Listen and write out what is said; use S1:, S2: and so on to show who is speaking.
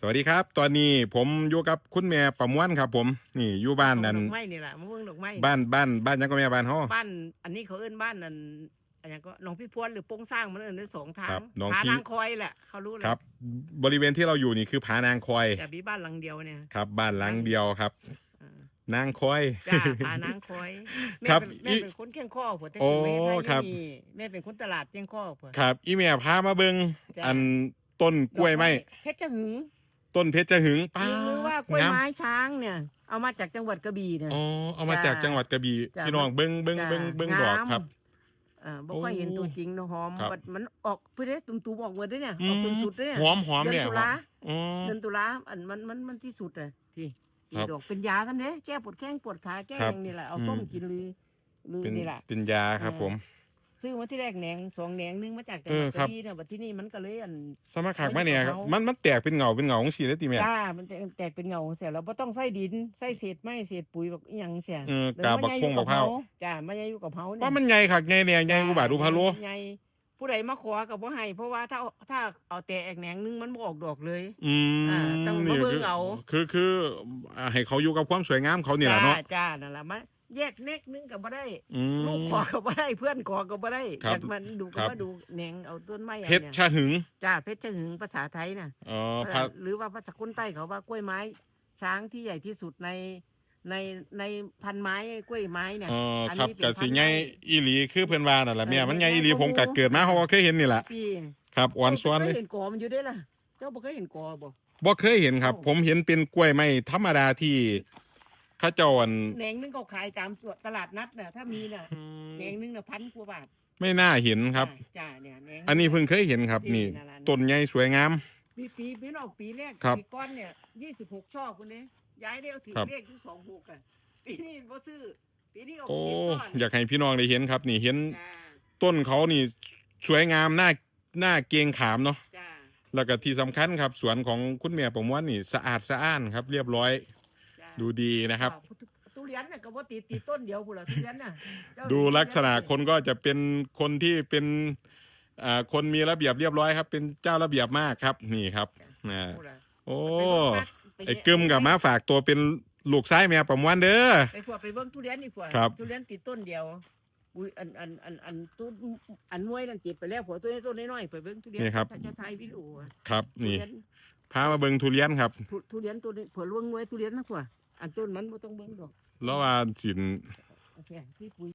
S1: สวัสดีครับ ตอนนี้ผมอยู่กับคุณแม่ประมวลครับ ผม นี่อยู่บ้านนั่น
S2: ดอกไม้นี่แหละมะม่วงดอกไม้
S1: บ้านบ้านบ้านยังก็แม่บ้านเฮา
S2: บ้านอันนี้เขาเอิ้นบ้านนั่นอันนี้ก็หนองพี่พวนหรือโป้งสร้างมันเอิ้นได้สองทา
S1: ครั
S2: ง
S1: บหนอง
S2: ผา
S1: พี่
S2: นางคอยแหละเขารู้เลย
S1: ครับ บริเวณที่เราอยู่นี่คือผานางคอย
S2: แต่มีบ้านหลังเดียวเนี่ย
S1: ครับ บ้านหลังเดียวครับ
S2: เออนา
S1: งคอย
S2: จ้าผานางคอยแม่
S1: ครับ
S2: เป็นแม่
S1: อี
S2: เป็นคนเคียงข้อผัวแต่
S1: โอ้
S2: ถึงแม่ไทย
S1: ครับ
S2: นี่แม่เป็นคนตลาดเคียงข้อผัว
S1: ครับ อีแม่พามาเบิง
S2: จ้ะ
S1: อันต้นกล้วยไม้
S2: เพชรหึง
S1: ต้นเพชรหึงป้า
S2: หรือว่ากล้วย
S1: งาม
S2: ไม้ช้างเนี่ย เอามาจากจังหวัดกระบี่เนี่ย
S1: อ๋อเอามาจาก
S2: จ้ะ
S1: จังหวัดกระบี่
S2: จ้ะ
S1: พี่น้องเบิงเบิง
S2: จ้ะ
S1: เบิงเบิงดอก
S2: งาม
S1: ครับ
S2: เออบ่ค่อยเห็นตัวจริงเนอะหอม
S1: ครับ
S2: บัดมันออกเพื่อได้ตุ่มๆออกหมดเลยเนี่ย
S1: อื
S2: ออก
S1: ม
S2: จนสุดเลยเนี่ย
S1: หอมหอม
S2: เดื
S1: เนี่ย
S2: อนตุลา
S1: อ๋อ
S2: เดือนตุลาอันมันมันมันที่สุดเลยที่
S1: ครับ
S2: ดอกเป็นยาทำเนี้แก้ปวดแข้งปวดขาแก้
S1: ครับ
S2: อย่างนี่แหละเอา
S1: อืม
S2: ต้มกินหรือหรือ
S1: เป็น
S2: นี่แหละ
S1: เป็นยาครับ
S2: เออ
S1: ผม
S2: ซื้อมาที่แรกแหนงสองแหนงนึงมาจากจัง
S1: เอ
S2: หวั
S1: อ
S2: ดก
S1: ครั
S2: ระ
S1: บ
S2: บี่เนี่ยบัดที่นี่มันก็เลยอัน
S1: สมัครขักมาเนี่ยครับ
S2: มันอยู่กับเขามั
S1: มันมันแตกเป็นเงาเป็นเงาของสีได้ตีแม่
S2: จ้ามันจะแตกเป็นเงาเสียแล้วบ่ต้องใส่ดินใส่เศษไม้เศษปุ๋ยแบบอหยังเสีย
S1: เออ
S2: แล้ว
S1: กาบ
S2: มัน
S1: บัก
S2: ใหญ่
S1: พงบักเผา
S2: จ้ามันใหญ่อยู่กับเผาเนี่ย
S1: ว่ามันใหญ่คักใหญ่เนี่ยใหญ่กูบาทดูพะโล
S2: ใหญ่ผู้ใดมาขอกับบ่ให้เพราะว่าถ้าถ้าเอาแต่แอกแหนงนึงมันบ่ออกดอกเลย
S1: อืม
S2: อ่าต้องมาเบิ่งเอา
S1: คือคืออ่าให้เขาอยู่กับความสวยงามเขานี่แหละเนาะ
S2: จ้จ้านั่นแหละมา แยกเน็กนึงก็บ่ได้
S1: อืม
S2: ลูกขอก็บ่ได้เพื่อนขอก็บ่ได้
S1: ครับ
S2: อยากมันดู
S1: ครั
S2: ก็
S1: บ
S2: มาดูแหนงเอาต้นไม้
S1: เพชร
S2: อัน
S1: ชะ
S2: เนี่ย
S1: หึง
S2: จ้าเพชรชะหึงภาษาไทยน่ะ
S1: อ๋อพระ
S2: หรือว่าภาษาคนใต้เขาว่ากล้วยไม้ ช้างที่ใหญ่ที่สุดในในในพันไม้กล้วยไม้เนี่ย
S1: อ๋อ
S2: อัน
S1: ครับ
S2: นี้เป็น
S1: กับสี
S2: พันธุ์
S1: ใหญ่
S2: ไม้
S1: อีหลีคือเพิ่นว่านั่นแหละแม่
S2: เออ
S1: มันใหญ่
S2: ใหญ่
S1: อีหลี
S2: กว่า
S1: ผมก็
S2: หมู
S1: เกิดมาเขาก็เคยเห็นนี่แหละ
S2: พี่
S1: ครับอ่อนซ้อน
S2: เจ้า
S1: เลย
S2: บ่คเห็นกอมันอยู่ได้ล่ะเจ้าบ่เคยเห็นกอบ่
S1: บ่เคยเห็นครับ
S2: เอ้า
S1: ผมเห็นเป็นกล้วยไม้ธรรมดาที่เขาเจ้าอัน
S2: แหนงนึงเขาขายตามสวนตลาดนัดน่ะ ถ้ามีน่ะแหนงนึงน่ะพันกว่าบาท
S1: ไม่น่าเห็นครับ
S2: จ้าเนี่ยแหนง
S1: อันนี้เพิ่งเคยเห็นครับ นี่
S2: นั่นล่ะ
S1: ต้นใหญ่สวยงาม
S2: ปีปีปีนอกปีแรก
S1: ครับ
S2: ปีก้อนเนี่ยยี่สิบหกช่อคนนี้ย้ายได้เอาถือ
S1: ครับ
S2: เลขที่สองหกอะปีนี้บ่ซื้อปีนี้เอา
S1: โอ้
S2: เก็บช่อ
S1: อยากให้พี่น้องได้เห็นครับ นี่เห็น
S2: จ้า
S1: ต้นเขานี่สวยงามหน้าหน้าเกรงขามเนาะ
S2: จ้า
S1: แล้วก็ที่สำคัญครับ สวนของคุณแม่ผมว่านี่สะอาดสะอ้านครับ เรียบร้อย
S2: จ้า
S1: ดูดีนะครับ
S2: อ้าวทุทุเรียนน่ะก็บ่ติดติดต้นเดียวพุ่นล่ะทุเรียนน่ะเจ้า
S1: ดู
S2: เห็น
S1: ลักษณะ
S2: ทุเรีย
S1: คนก็จะเป็นคนที่เป็นอ่าคนมีระเบียบเรียบร้อยครับ เป็นเจ้าระเบียบมากครับ นี่ครับอ่า
S2: พุ่นล่ะ
S1: โอ้
S2: ไปเบิ่งพัก
S1: ไอ้กึมกับมาฝากตัวเป็นลูกชายแม่ประมวลเด้อ
S2: ไปขวบไปเบิ่งทุเรียนอีกขวบ
S1: ครับ
S2: ทุเรียนติดต้นเดียวอุ้ยอันอันอันอันต้นอันมวยนั่นเก็บไปแล้วผัวตัวนี้ต้นน้อยๆไปเบิ่งทุเรียน
S1: นี่ครับ
S2: ถ้าจะไทยวิดีโออะ
S1: ครับ
S2: ทุ
S1: นี่
S2: เรียน
S1: พามาเบิงทุเรียนครับ
S2: ทุทุเรียนตัวนี้ผัวลวงมวยทุเรียนนะผัว อันต้นมันบ่ต้องเบิ่งดอก
S1: แล้วว่าสิน
S2: โอเคที่ปุ๋ย